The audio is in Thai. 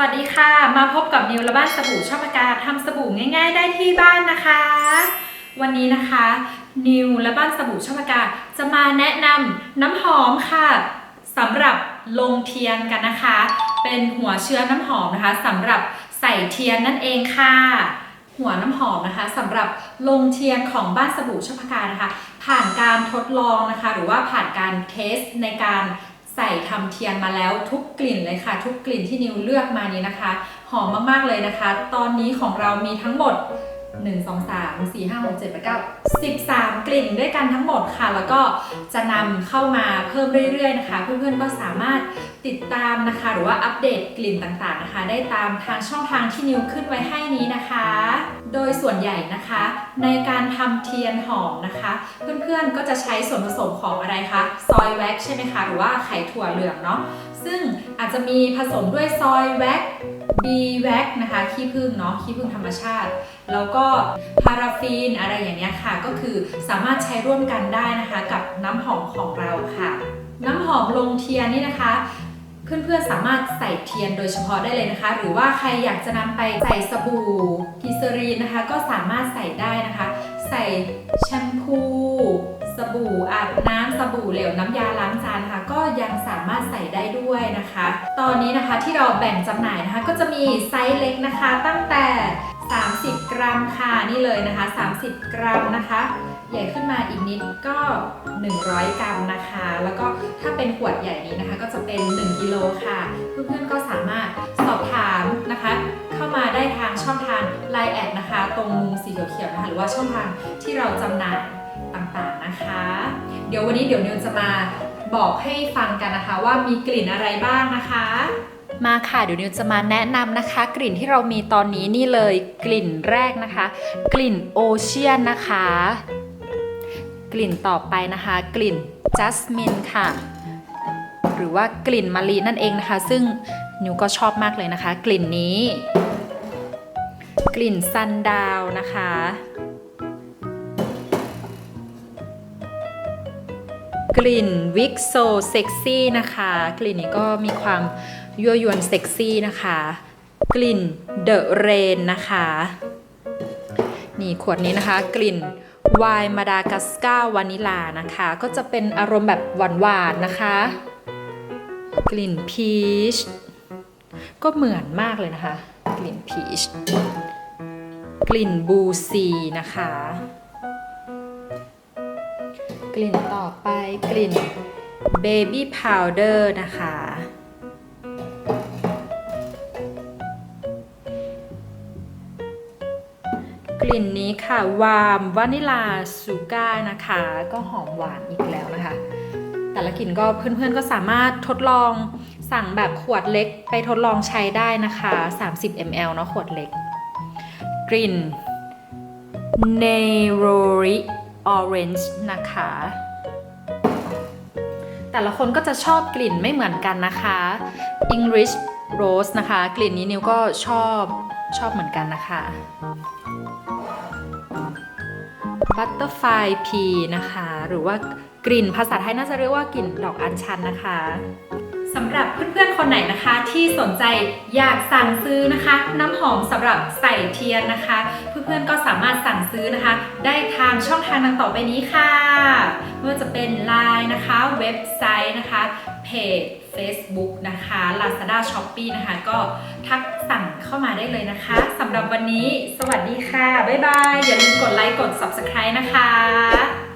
วัสดีค่ะ มาพบกับนิวและบ้านสบู่ชอบปากกาทำสบู่ง่าย ๆ ได้ที่บ้านนะคะ วันนี้นะคะ นิวและบ้านสบู่ชอบปากกาจะมาแนะนำน้ำหอมค่ะสำหรับลงเทียนกันนะคะ เป็นหัวเชื้อน้ำหอมนะคะสำหรับใส่เทียนนั่นเองค่ะ หัวน้ำหอมนะคะสำหรับลงเทียนของบ้านสบู่ชพกานะคะ ผ่านการทดลองนะคะ หรือว่าผ่านการเทสในการ ใส่ทำเทียนมาแล้วทุกกลิ่นเลยค่ะ ทุกกลิ่นที่นิวเลือกมานี้นะคะ หอมมากๆเลยนะคะ ตอนนี้ของเรามีทั้งหมด 1 2 3 4 5 6 7 8 9 13 กลิ่นด้วยกันทั้งหมดค่ะ แล้วก็จะนำเข้ามาเพิ่มเรื่อยๆนะคะ เพื่อนๆก็สามารถ ติดตามนะคะ หรือว่าอัปเดตกลิ่นต่างๆนะคะ ได้ตามทางช่องทางที่นิวขึ้นไว้ให้นี้นะคะ โดยส่วนใหญ่นะคะ ในการทำเทียนหอมนะคะ เพื่อนๆก็จะใช้ส่วนผสมของอะไรคะซอยแว็กใช่ไหมคะหรือว่าไข่ถั่วเหลืองเนาะซึ่งอาจจะมีผสมด้วยซอยแว็กบีแว็กนะคะขี้ผึ้งเนาะขี้ผึ้งธรรมชาติ แล้วก็พาราฟีนอะไรอย่างเงี้ยค่ะ ก็คือสามารถใช้ร่วมกันได้นะคะ กับน้ำหอมของเราค่ะ น้ำหอมลงเทียนนี่นะคะ เพื่อนๆสามารถใส่เทียนโดยเฉพาะได้เลยนะคะ หรือว่าใครอยากจะนำไปใส่สบู่กิเซอรีนนะคะ ก็สามารถใส่ได้นะคะ ใส่แชมพูสบู่อาบน้ำสบู่เหลวน้ำยาล้างจานนะคะก็ยังสามารถใส่ได้ด้วยนะคะ ตอนนี้นะคะที่เราแบ่งจำหน่ายนะคะ ก็จะมีไซส์เล็กนะคะตั้งแต่ 30 กรัมค่ะนี่เลยนะคะ 30 กรัมนะคะ ใหญ่ขึ้นมาอีกนิดก็ 100 กรัมนะคะ แล้วก็ถ้าเป็นขวดใหญ่นี้นะคะ ก็จะเป็น 1กิโลค่ะ เพื่อนๆก็สามารถสอบถามนะคะ เข้ามาได้ทางช่องทาง Line แอดนะคะ ตรงมุมสีเขียวๆนะคะหรือว่าช่องทางที่เราจำหน่ายต่างๆนะคะ เดี๋ยววันนี้เดี๋ยวนิวจะมาบอกให้ฟังกันนะคะว่ามีกลิ่นอะไรบ้างนะคะ มาค่ะเดี๋ยวนิวจะมาแนะนำนะคะ กลิ่นที่เรามีตอนนี้นี่เลยกลิ่นแรกนะคะ กลิ่นโอเชียนนะคะ กลิ่นต่อไปนะคะ กลิ่นจัสมินค่ะ หรือว่ากลิ่นมะลินั่นเองนะคะ ซึ่งนิวก็ชอบมากเลยนะคะ กลิ่นนี้ กลิ่นซันดาวนะคะ กลิ่นวิกโซเซ็กซี่นะคะ กลิ่นนี้ก็มีความยั่วยวนเซ็กซี่นะคะ กลิ่นเดอะเรนนะคะ นี่ขวดนี้นะคะ กลิ่น วน์มาดากัสกาวานิลานะคะ ก็จะเป็นอารมณ์แบบหวานๆนะคะ กลิ่นพีชก็เหมือนมากเลยนะคะ กลิ่นพีชกลิ่นบูซีนะคะ กลิ่นต่อไปกลิ่นเบบี้พาวเดอร์นะคะ กลิ่นนี้ค่ะวามวานิลาซูก้านะคะ ก็หอมหวานอีกแล้วนะคะ แต่ละกลิ่นก็เพื่อนๆก็สามารถทดลองสั่งแบบขวดเล็กไปทดลองใช้ได้นะคะ 30 ml เนาะขวดเล็ก กลิ่น n e r o r i Orange นะคะ แต่ละคนก็จะชอบกลิ่นไม่เหมือนกันนะคะ English Rose นะคะ กลิ่นนี้นิวก็ชอบชอบเหมือนกันนะคะ Butterfly P นะคะ หรือว่ากลิ่นภาษาไทยน่าจะเรียกว่ากลิ่นดอกอัญชันนะคะสำหรับเพื่อนๆคนไหนนะคะ ที่สนใจอยากสั่งซื้อนะคะ น้ำหอมสำหรับใส่เทียนนะคะ เพื่อนๆก็สามารถสั่งซื้อนะคะ ได้ทางช่องทางดังต่อไปนี้ค่ะไม่ว่าจะเป็น Line นะคะ เว็บไซต์นะคะ เพจ Facebook นะคะ Lazada Shopee นะคะ ก็ทักสั่งเข้ามาได้เลยนะคะสำหรับวันนี้ สวัสดีค่ะ บ๊ายบาย อย่าลืมกดไลค์กด Subscribe นะคะ